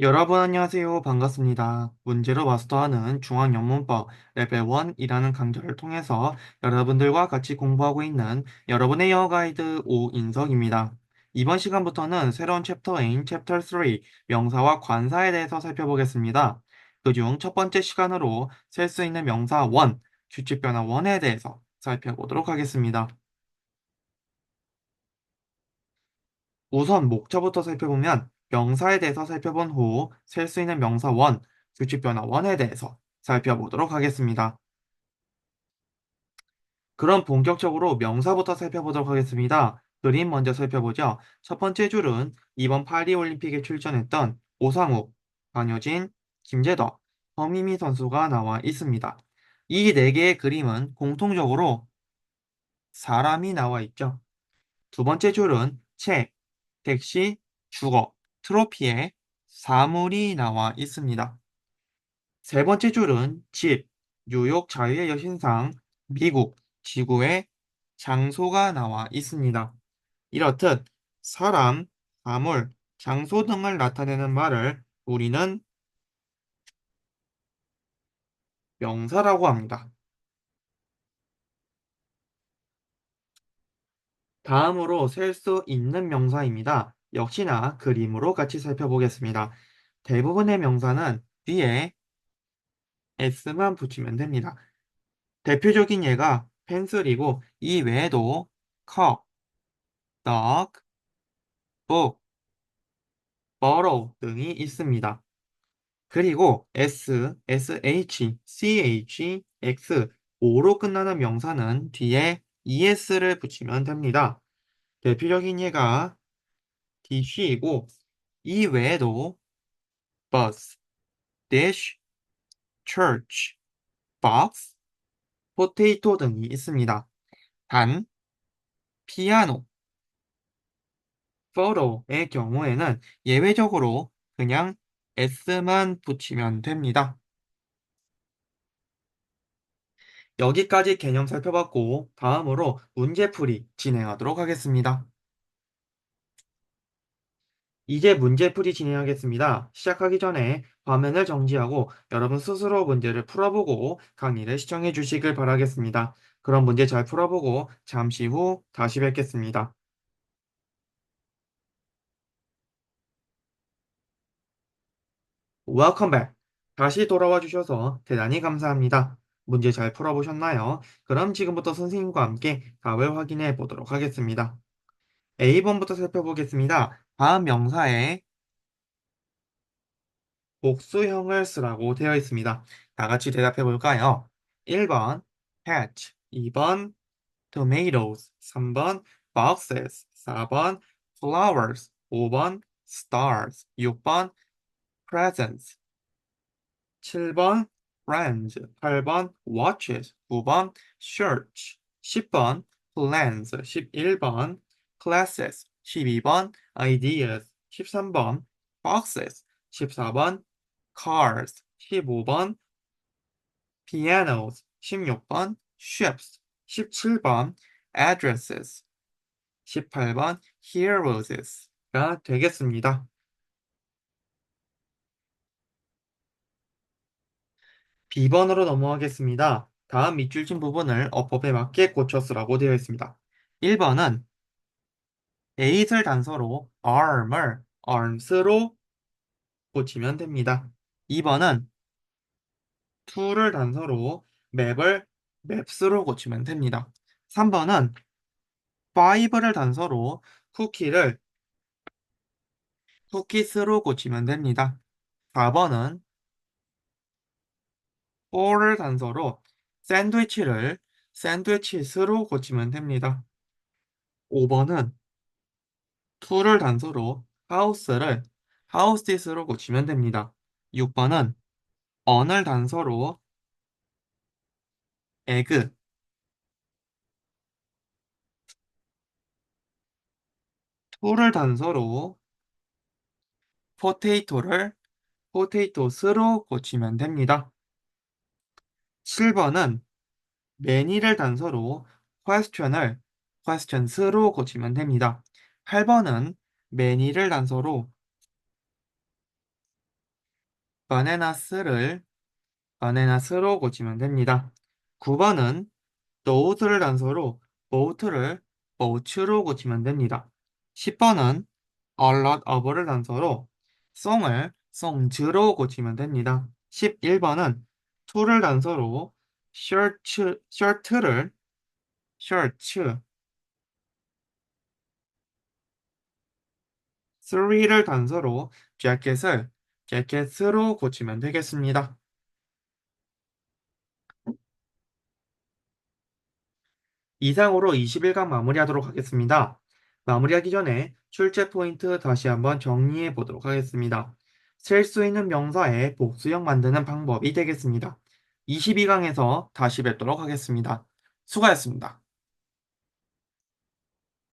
여러분 안녕하세요. 반갑습니다. 문제로 마스터하는 중앙영문법 레벨 1이라는 강좌를 통해서 여러분들과 같이 공부하고 있는 여러분의 영어 가이드 오인석입니다. 이번 시간부터는 새로운 챕터인 챕터 3 명사와 관사에 대해서 살펴보겠습니다. 그중 첫 번째 시간으로 셀 수 있는 명사 1, 규칙 변화 1에 대해서 살펴보도록 하겠습니다. 우선 목차부터 살펴보면 명사에 대해서 살펴본 후 셀 수 있는 명사 원, 규칙 변화 원에 대해서 살펴보도록 하겠습니다. 그럼 본격적으로 명사부터 살펴보도록 하겠습니다. 그림 먼저 살펴보죠. 첫 번째 줄은 이번 파리올림픽에 출전했던 오상욱, 강효진, 김재덕, 허미미 선수가 나와 있습니다. 이 네 개의 그림은 공통적으로 사람이 나와 있죠. 두 번째 줄은 책, 택시, 주거, 트로피에 사물이 나와 있습니다. 세 번째 줄은 집, 뉴욕 자유의 여신상, 미국, 지구의 장소가 나와 있습니다. 이렇듯 사람, 사물, 장소 등을 나타내는 말을 우리는 명사라고 합니다. 다음으로 셀 수 있는 명사입니다. 역시나 그림으로 같이 살펴보겠습니다. 대부분의 명사는 뒤에 s만 붙이면 됩니다. 대표적인 예가 펜슬이고 이 외에도 cup, dog, book, 등이 있습니다. 그리고 s, sh, ch, x, o로 끝나는 명사는 뒤에 es를 붙이면 됩니다. 대표적인 예가 dish이고 이 외에도 bus, dish, church, box, 포테이토 등이 있습니다. 단, 피아노, photo의 경우에는 예외적으로 그냥 s만 붙이면 됩니다. 여기까지 개념 살펴봤고 다음으로 문제풀이 진행하도록 하겠습니다. 이제 문제풀이 진행하겠습니다. 시작하기 전에 화면을 정지하고 여러분 스스로 문제를 풀어보고 강의를 시청해 주시길 바라겠습니다. 그럼 문제 잘 풀어보고 잠시 후 다시 뵙겠습니다. Back. 다시 돌아와 주셔서 대단히 감사합니다. 문제 잘 풀어보셨나요? 그럼 지금부터 선생님과 함께 답을 확인해 보도록 하겠습니다. A번부터 살펴보겠습니다. 다음 명사에 복수형을 쓰라고 되어 있습니다. 다 같이 대답해 볼까요? 1번 patch, 2번 tomatoes, 3번 boxes, 4번 flowers, 5번 stars, 6번 presents, 7번 friends, 8번 watches, 9번 shirts, 10번 plans, 11번 classes, 12번 ideas, 13번 boxes, 14번 cars, 15번 pianos, 16번 ships, 17번 addresses, 18번 heroes가 되겠습니다. B번으로 넘어가겠습니다. 다음 밑줄 친 부분을 어법에 맞게 고쳐 쓰라고 되어 있습니다. 1번은 에잇을 단서로 arm을 arms로 고치면 됩니다. 2번은 to를 단서로 map을 maps로 고치면 됩니다. 3번은 five를 단서로 쿠키를 쿠키스로 고치면 됩니다. 4번은 four를 단서로 샌드위치를 샌드위치스로 고치면 됩니다. 5번은 to를 단서로 house를 houses로 고치면 됩니다. 6번은 on을 단서로 egg, to를 단서로 potato를 potatos로 고치면 됩니다. 7번은 many를 단서로 question을 questions로 고치면 됩니다. 8번은 many를 단서로 바네나스를 바네나스로 고치면 됩니다. 9번은 노우트를 단서로 보우트를 보우츠로 고치면 됩니다. 10번은 a lot of를 단서로 송을 송즈로 고치면 됩니다. 11번은 to를 단서로 셔츠, 셔츠를 셔 츠, 3를 단서로 재킷을 재킷으로 고치면 되겠습니다. 이상으로 21강 마무리하도록 하겠습니다. 마무리하기 전에 출제 포인트 다시 한번 정리해 보도록 하겠습니다. 셀수 있는 명사의 복수형 만드는 방법이 되겠습니다. 22강에서 다시 뵙도록 하겠습니다. 수고하셨습니다.